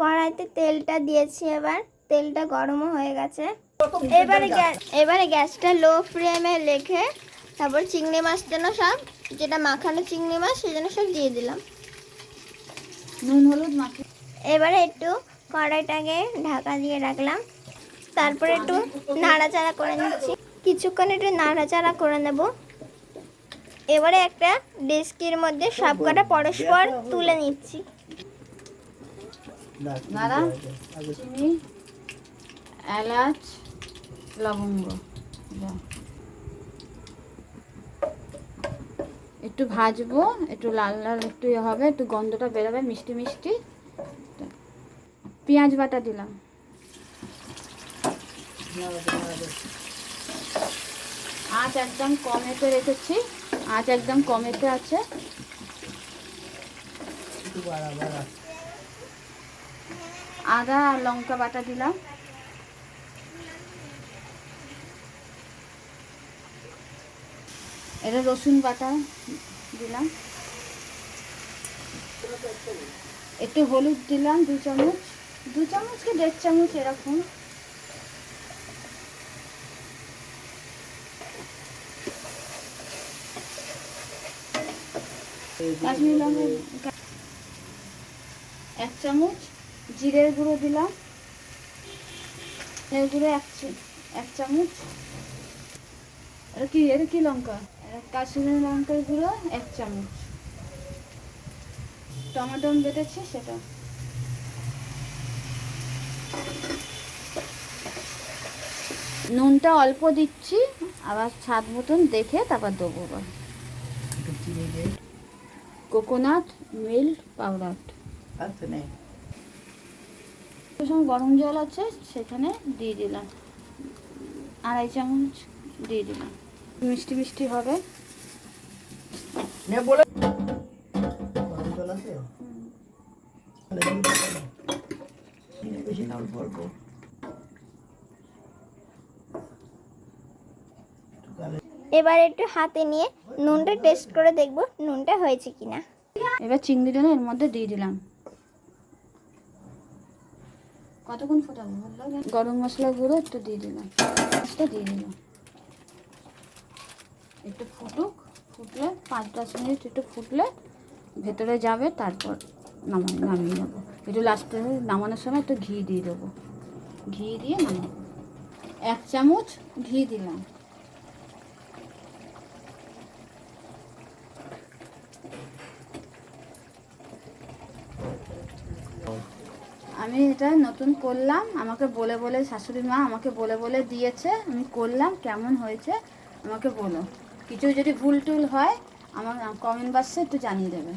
কড়াইতে তেলটা দিয়েছি এবার। তেলটা গরমও হয়ে গেছে। এবারে এবারে গ্যাসটা লো ফ্লেমে রেখে তারপর চিংড়ি মাছ যেন সব যেটা মাখানো চিংড়ি মাছ সেজন্য সব দিয়ে দিলাম। নুন হলুদ মাখি। এবারে একটু কড়াইটাকে ঢাকা দিয়ে রাখলাম। তারপরে একটু নাড়াচাড়া করে নিচ্ছি। কিছুক্ষণ একটু নাড়াচাড়া করে নেব। এবারে একটা ডেস্কির মধ্যে সব কটা পরস্পর তুলে নিচ্ছি। চিনি এলাচ লবঙ্গ। একটু ভাজবো একটু লাল লাল একটু ইয়ে হবে একটু গন্ধটা বেরোবে মিষ্টি মিষ্টি। পেঁয়াজ বাটা দিলাম। আঁচ একদম কমেতে রেখেছি। আঁচ একদম কমেতে আছে। আদা আর লঙ্কা বাটা দিলাম। এটা রসুন বাটা দিলাম। একটু হলুদ দিলাম দু চামচ। দু চামচ কি দেড় চামচ এরকম। এক চামচ। জিরের গুঁড়ো দিলাম। জিরের গুঁড়ো এক এক চামচ। এটা কি এটা কি লঙ্কা? কাশ্মীরি লঙ্কার গুঁড়ো এক চামচ। টমেটো বেটেছি সেটা। নুনটা অল্প দিচ্ছি আবার স্বাদ মতন দেখে তারপর দেবো আবার। Coconut milk powder. সময় গরম জল আছে সেখানে দিয়ে দিলাম। আড়াই চামচ দিয়ে দিলাম। মিষ্টি মিষ্টি হবে। এবার একটু হাতে নিয়ে নুনটা টেস্ট করে দেখব নুনটা হয়েছে কিনা। এবার চিংড়িটা না এর মধ্যে দিয়ে দিলাম। কতক্ষণ ফোটাবো বলল গরম মশলা গুঁড়ো একটু দিয়ে দিলাম। পাঁচটা দিয়ে দিলাম। একটু ফুটুক ফুটলে পাঁচ দশ মিনিট একটু ফুটলে ভেতরে যাবে তারপর নামাই নামিয়ে নেব। একটু লাস্টে নামানোর সময় একটু ঘি দিয়ে দেবো। ঘি দিয়ে নামাবো। এক চামচ ঘি দিলাম। আমি এটা নতুন করলাম। আমাকে বলে বলে শাশুড়ি মা আমাকে বলে বলে দিয়েছে, আমি করলাম, কেমন হয়েছে আমাকে বলো। কিছু যদি ভুল টুল হয়, আমার কমেন্ট বাক্সে একটু জানিয়ে দেবে।